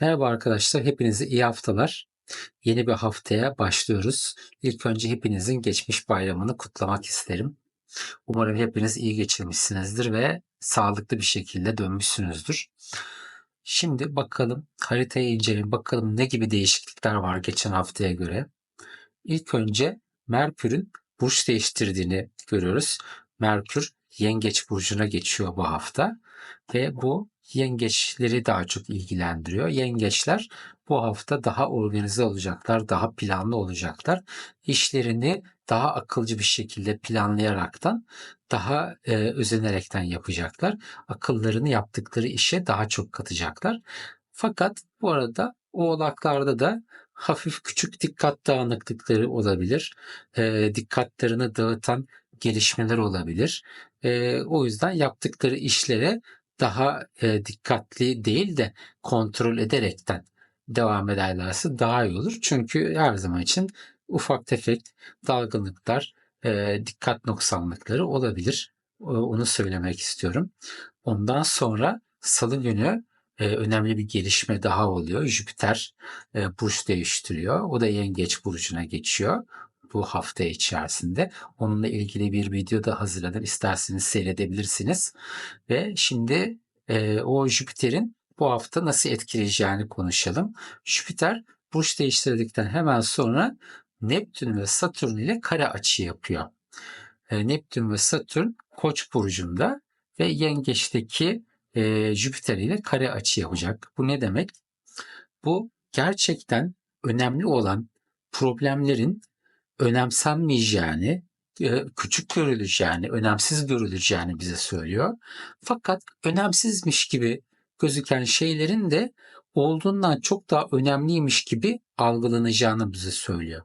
Merhaba arkadaşlar, hepinize iyi haftalar. Yeni bir haftaya başlıyoruz. İlk önce hepinizin geçmiş bayramını kutlamak isterim. Umarım hepiniz iyi geçirmişsinizdir ve sağlıklı bir şekilde dönmüşsünüzdür. Şimdi bakalım haritayı inceleyelim. Bakalım ne gibi değişiklikler var geçen haftaya göre. İlk önce Merkür'ün burç değiştirdiğini görüyoruz. Merkür Yengeç burcuna geçiyor bu hafta ve bu yengeçleri daha çok ilgilendiriyor. Yengeçler bu hafta daha organize olacaklar, daha planlı olacaklar. İşlerini daha akılcı bir şekilde planlayaraktan, daha e, özenerekten yapacaklar. Akıllarını yaptıkları işe daha çok katacaklar. Fakat bu arada oğlaklarda da hafif küçük dikkat dağınıklıkları olabilir. E, dikkatlerini dağıtan gelişmeler olabilir. E, o yüzden yaptıkları işlere daha e, dikkatli değil de kontrol ederekten devam ederlerse daha iyi olur. Çünkü her zaman için ufak tefek dalgınlıklar, e, dikkat noksanlıkları olabilir. Onu söylemek istiyorum. Ondan sonra salı günü e, önemli bir gelişme daha oluyor. Jüpiter e, burç değiştiriyor. O da yengeç burcuna geçiyor bu hafta içerisinde. Onunla ilgili bir video da hazırladım. İsterseniz seyredebilirsiniz. Ve şimdi e, o Jüpiter'in bu hafta nasıl etkileyeceğini konuşalım. Jüpiter burç değiştirdikten hemen sonra Neptün ve Satürn ile kare açı yapıyor. E, Neptün ve Satürn Koç burcunda ve Yengeç'teki e, Jüpiter ile kare açı yapacak. Bu ne demek? Bu gerçekten önemli olan problemlerin önemsenmeyeceğini, e, küçük görüleceğini, önemsiz görüleceğini bize söylüyor. Fakat önemsizmiş gibi gözüken şeylerin de olduğundan çok daha önemliymiş gibi algılanacağını bize söylüyor.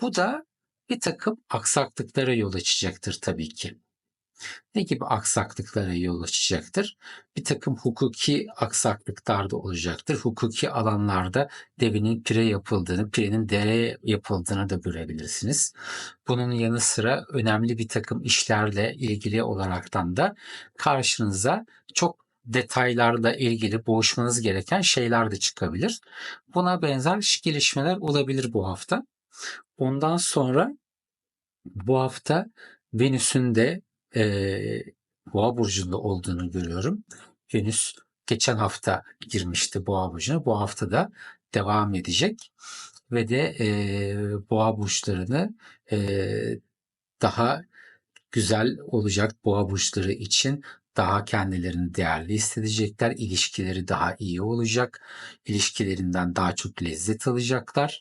Bu da bir takım aksaklıklara yol açacaktır tabii ki ne gibi aksaklıklara yol açacaktır? Bir takım hukuki aksaklıklar da olacaktır. Hukuki alanlarda devinin pire yapıldığını, pirenin dere yapıldığını da görebilirsiniz. Bunun yanı sıra önemli bir takım işlerle ilgili olaraktan da karşınıza çok detaylarla ilgili boğuşmanız gereken şeyler de çıkabilir. Buna benzer gelişmeler olabilir bu hafta. Ondan sonra bu hafta Venüs'ün de e, Boğa burcunda olduğunu görüyorum. Venüs geçen hafta girmişti Boğa burcuna. Bu hafta da devam edecek ve de e, Boğa burçlarını e, daha güzel olacak Boğa burçları için daha kendilerini değerli hissedecekler. İlişkileri daha iyi olacak. İlişkilerinden daha çok lezzet alacaklar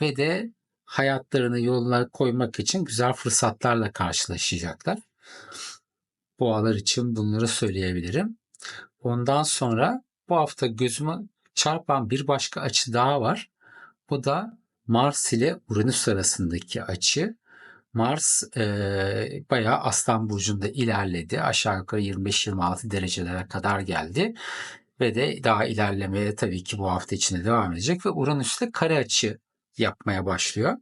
ve de hayatlarını yoluna koymak için güzel fırsatlarla karşılaşacaklar. Boğalar için bunları söyleyebilirim. Ondan sonra bu hafta gözüme çarpan bir başka açı daha var. Bu da Mars ile Uranüs arasındaki açı. Mars e, bayağı Aslan Burcu'nda ilerledi. Aşağı yukarı 25-26 derecelere kadar geldi. Ve de daha ilerlemeye tabii ki bu hafta içinde devam edecek. Ve Uranüs ile kare açı yapmaya başlıyor.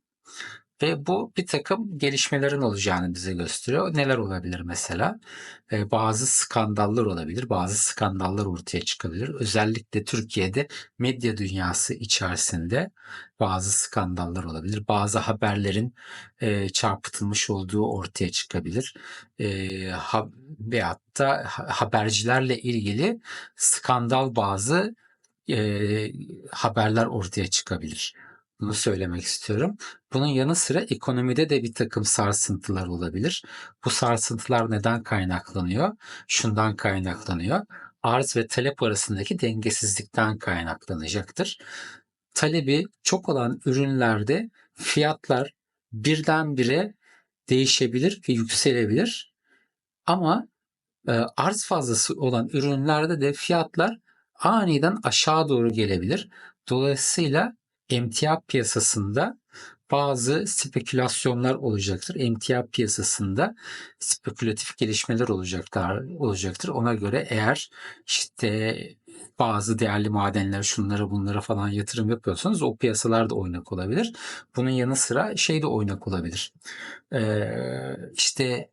Ve bu bir takım gelişmelerin olacağını bize gösteriyor. Neler olabilir mesela? Ee, bazı skandallar olabilir, bazı skandallar ortaya çıkabilir. Özellikle Türkiye'de medya dünyası içerisinde bazı skandallar olabilir. Bazı haberlerin e, çarpıtılmış olduğu ortaya çıkabilir. E, ha, veyahut da habercilerle ilgili skandal bazı e, haberler ortaya çıkabilir. Bunu söylemek istiyorum. Bunun yanı sıra ekonomide de bir takım sarsıntılar olabilir. Bu sarsıntılar neden kaynaklanıyor? Şundan kaynaklanıyor. Arz ve talep arasındaki dengesizlikten kaynaklanacaktır. Talebi çok olan ürünlerde fiyatlar birdenbire değişebilir ve yükselebilir. Ama e, arz fazlası olan ürünlerde de fiyatlar aniden aşağı doğru gelebilir. Dolayısıyla emtia piyasasında bazı spekülasyonlar olacaktır. Emtia piyasasında spekülatif gelişmeler olacaklar olacaktır. Ona göre eğer işte bazı değerli madenler şunlara bunlara falan yatırım yapıyorsanız o piyasalar da oynak olabilir. Bunun yanı sıra şey de oynak olabilir. Ee, işte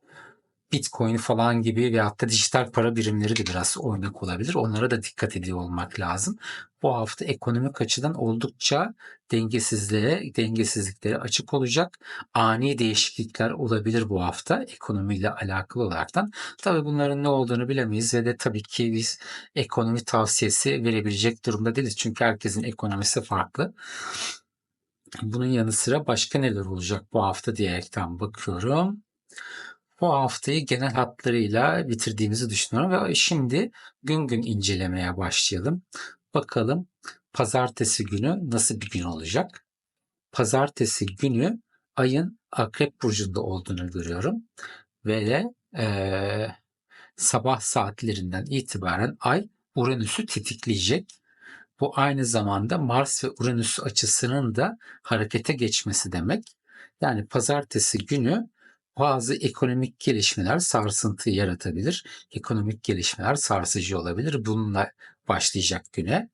Bitcoin falan gibi veyahut da dijital para birimleri de biraz oynak olabilir. Onlara da dikkat ediyor olmak lazım. Bu hafta ekonomik açıdan oldukça dengesizliğe, dengesizliklere açık olacak. Ani değişiklikler olabilir bu hafta ekonomiyle alakalı olaraktan. Tabii bunların ne olduğunu bilemeyiz ve de tabii ki biz ekonomi tavsiyesi verebilecek durumda değiliz. Çünkü herkesin ekonomisi farklı. Bunun yanı sıra başka neler olacak bu hafta diyerekten bakıyorum. Bu haftayı genel hatlarıyla bitirdiğimizi düşünüyorum ve şimdi gün gün incelemeye başlayalım. Bakalım pazartesi günü nasıl bir gün olacak? Pazartesi günü ayın akrep burcunda olduğunu görüyorum. Ve e, sabah saatlerinden itibaren ay Uranüs'ü tetikleyecek. Bu aynı zamanda Mars ve Uranüs açısının da harekete geçmesi demek. Yani pazartesi günü bazı ekonomik gelişmeler sarsıntı yaratabilir. Ekonomik gelişmeler sarsıcı olabilir. Bununla başlayacak güne.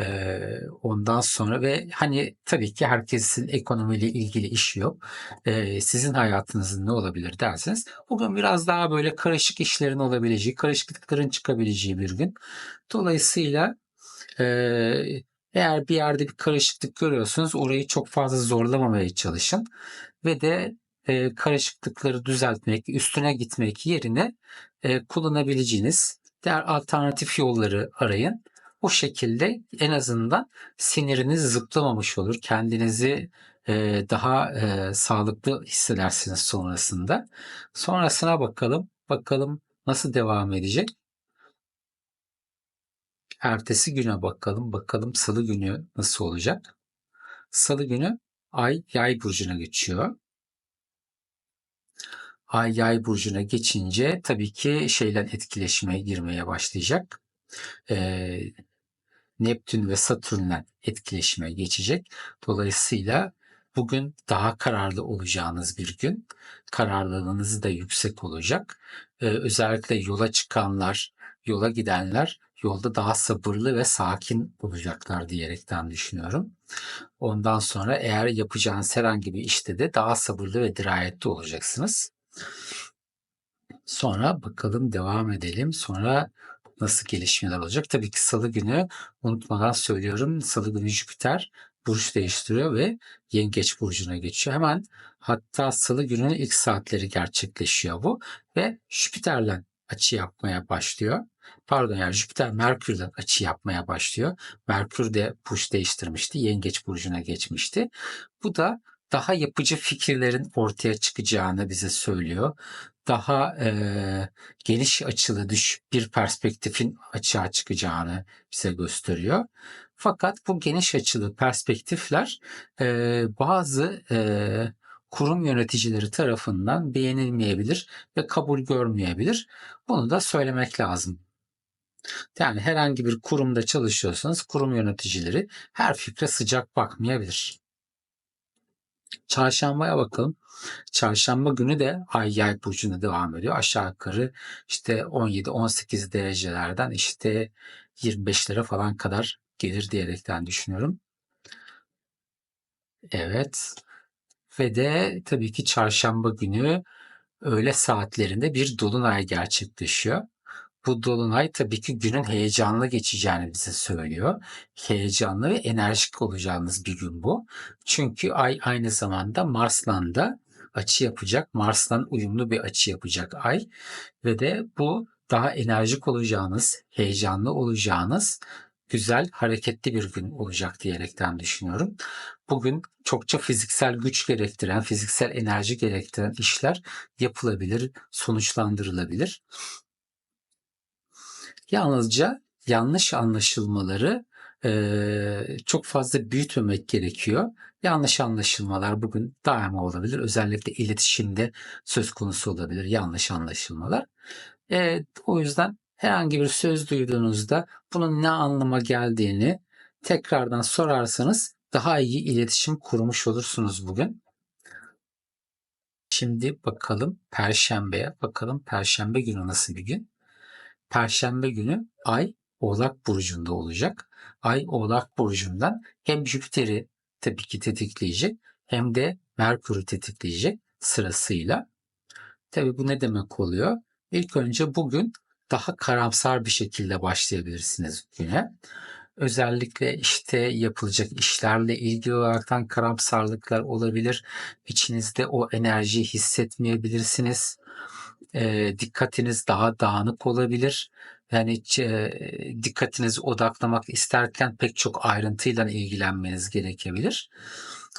Ee, ondan sonra ve hani tabii ki herkesin ekonomiyle ilgili işi yok. Ee, sizin hayatınızın ne olabilir derseniz bugün biraz daha böyle karışık işlerin olabileceği, karışıklıkların çıkabileceği bir gün. Dolayısıyla e, eğer bir yerde bir karışıklık görüyorsunuz orayı çok fazla zorlamamaya çalışın ve de e, karışıklıkları düzeltmek, üstüne gitmek yerine e, kullanabileceğiniz diğer alternatif yolları arayın. O şekilde en azından siniriniz zıplamamış olur. Kendinizi e, daha sağlıklı hissedersiniz sonrasında. Sonrasına bakalım. Bakalım nasıl devam edecek. Ertesi güne bakalım. Bakalım salı günü nasıl olacak. Salı günü ay yay burcuna geçiyor. Ay yay burcuna geçince tabii ki şeyler etkileşime girmeye başlayacak. Ee, Neptün ve Satürn'le etkileşime geçecek. Dolayısıyla bugün daha kararlı olacağınız bir gün. Kararlılığınız da yüksek olacak. Ee, özellikle yola çıkanlar, yola gidenler yolda daha sabırlı ve sakin olacaklar diyerekten düşünüyorum. Ondan sonra eğer yapacağınız herhangi bir işte de daha sabırlı ve dirayetli olacaksınız. Sonra bakalım devam edelim. Sonra nasıl gelişmeler olacak? Tabii ki salı günü unutmadan söylüyorum. Salı günü Jüpiter burç değiştiriyor ve Yengeç burcuna geçiyor. Hemen hatta salı gününün ilk saatleri gerçekleşiyor bu ve Jüpiter'le açı yapmaya başlıyor. Pardon yani Jüpiter Merkür'den açı yapmaya başlıyor. Merkür de burç değiştirmişti. Yengeç burcuna geçmişti. Bu da daha yapıcı fikirlerin ortaya çıkacağını bize söylüyor. Daha e, geniş açılı düş bir perspektifin açığa çıkacağını bize gösteriyor. Fakat bu geniş açılı perspektifler e, bazı e, kurum yöneticileri tarafından beğenilmeyebilir ve kabul görmeyebilir. Bunu da söylemek lazım. Yani herhangi bir kurumda çalışıyorsanız kurum yöneticileri her fikre sıcak bakmayabilir. Çarşambaya bakalım. Çarşamba günü de ay yay burcunda devam ediyor. Aşağı yukarı işte 17-18 derecelerden işte 25'lere falan kadar gelir diyerekten düşünüyorum. Evet. Ve de tabii ki çarşamba günü öğle saatlerinde bir dolunay gerçekleşiyor. Bu dolunay tabii ki günün heyecanlı geçeceğini bize söylüyor. Heyecanlı ve enerjik olacağınız bir gün bu. Çünkü ay aynı zamanda Mars'la da açı yapacak. Mars'la uyumlu bir açı yapacak ay. Ve de bu daha enerjik olacağınız, heyecanlı olacağınız güzel, hareketli bir gün olacak diyerekten düşünüyorum. Bugün çokça fiziksel güç gerektiren, fiziksel enerji gerektiren işler yapılabilir, sonuçlandırılabilir. Yalnızca yanlış anlaşılmaları e, çok fazla büyütmemek gerekiyor. Yanlış anlaşılmalar bugün daima olabilir. Özellikle iletişimde söz konusu olabilir yanlış anlaşılmalar. E, o yüzden herhangi bir söz duyduğunuzda bunun ne anlama geldiğini tekrardan sorarsanız daha iyi iletişim kurmuş olursunuz bugün. Şimdi bakalım Perşembe'ye. Bakalım Perşembe günü nasıl bir gün? Perşembe günü Ay Oğlak Burcu'nda olacak. Ay Oğlak Burcu'ndan hem Jüpiter'i tabii ki tetikleyecek hem de Merkür'ü tetikleyecek sırasıyla. Tabii bu ne demek oluyor? İlk önce bugün daha karamsar bir şekilde başlayabilirsiniz güne. Özellikle işte yapılacak işlerle ilgili olaraktan karamsarlıklar olabilir. İçinizde o enerjiyi hissetmeyebilirsiniz. Eee, dikkatiniz daha dağınık olabilir. Yani e, dikkatinizi odaklamak isterken pek çok ayrıntıyla ilgilenmeniz gerekebilir.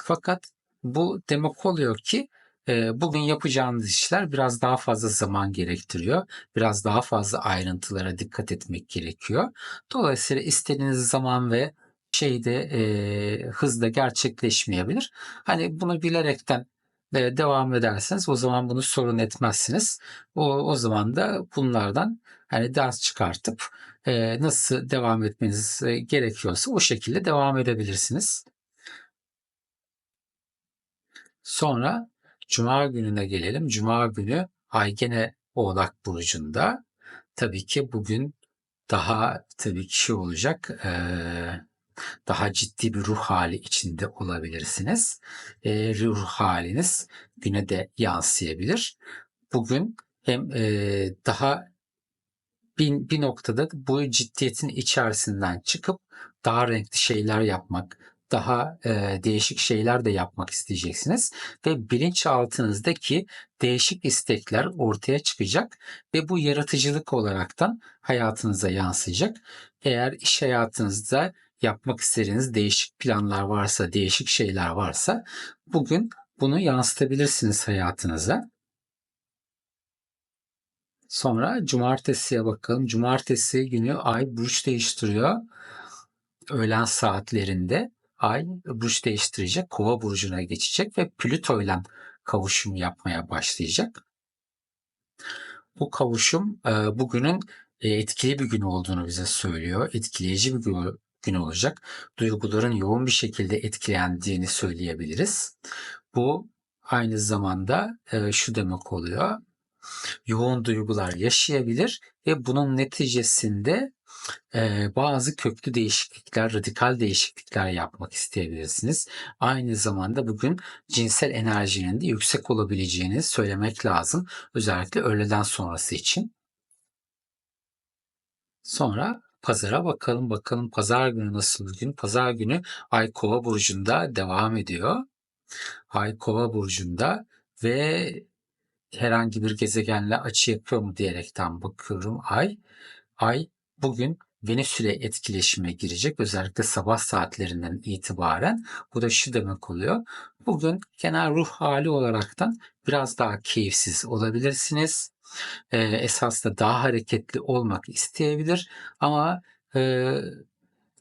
Fakat bu demek oluyor ki e, bugün yapacağınız işler biraz daha fazla zaman gerektiriyor. Biraz daha fazla ayrıntılara dikkat etmek gerekiyor. Dolayısıyla istediğiniz zaman ve şeyde e, hızla gerçekleşmeyebilir. Hani bunu bilerekten e, devam ederseniz o zaman bunu sorun etmezsiniz. O, o zaman da bunlardan hani ders çıkartıp e, nasıl devam etmeniz e, gerekiyorsa o şekilde devam edebilirsiniz. Sonra Cuma gününe gelelim. Cuma günü Ay gene Oğlak Burcu'nda. Tabii ki bugün daha tabii ki şey olacak. Ee, daha ciddi bir ruh hali içinde olabilirsiniz. E, ruh haliniz güne de yansıyabilir. Bugün hem e, daha bir, bir noktada bu ciddiyetin içerisinden çıkıp daha renkli şeyler yapmak, daha e, değişik şeyler de yapmak isteyeceksiniz ve bilinçaltınızdaki değişik istekler ortaya çıkacak ve bu yaratıcılık olaraktan hayatınıza yansıyacak. Eğer iş hayatınızda yapmak istediğiniz değişik planlar varsa, değişik şeyler varsa bugün bunu yansıtabilirsiniz hayatınıza. Sonra cumartesiye bakalım. Cumartesi günü ay burç değiştiriyor. Öğlen saatlerinde ay burç değiştirecek. Kova burcuna geçecek ve Plüto ile kavuşum yapmaya başlayacak. Bu kavuşum bugünün etkili bir gün olduğunu bize söylüyor. Etkileyici bir gün gün olacak. Duyguların yoğun bir şekilde etkilendiğini söyleyebiliriz. Bu aynı zamanda e, şu demek oluyor. Yoğun duygular yaşayabilir ve bunun neticesinde e, bazı köklü değişiklikler, radikal değişiklikler yapmak isteyebilirsiniz. Aynı zamanda bugün cinsel enerjinin de yüksek olabileceğini söylemek lazım. Özellikle öğleden sonrası için. Sonra Pazara bakalım bakalım pazar günü nasıl bir gün? Pazar günü Ay Kova burcunda devam ediyor. Ay Kova burcunda ve herhangi bir gezegenle açı yapıyor mu diyerekten bakıyorum Ay. Ay bugün Venüs ile etkileşime girecek özellikle sabah saatlerinden itibaren. Bu da şu demek oluyor. Bugün genel ruh hali olaraktan biraz daha keyifsiz olabilirsiniz e, esasında daha hareketli olmak isteyebilir ama e,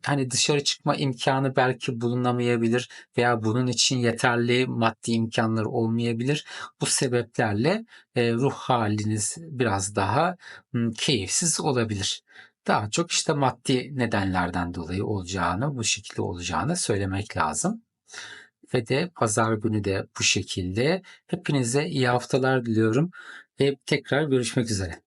hani dışarı çıkma imkanı belki bulunamayabilir veya bunun için yeterli maddi imkanlar olmayabilir. Bu sebeplerle e, ruh haliniz biraz daha m, keyifsiz olabilir. Daha çok işte maddi nedenlerden dolayı olacağını, bu şekilde olacağını söylemek lazım. Ve de pazar günü de bu şekilde. Hepinize iyi haftalar diliyorum ve tekrar görüşmek üzere.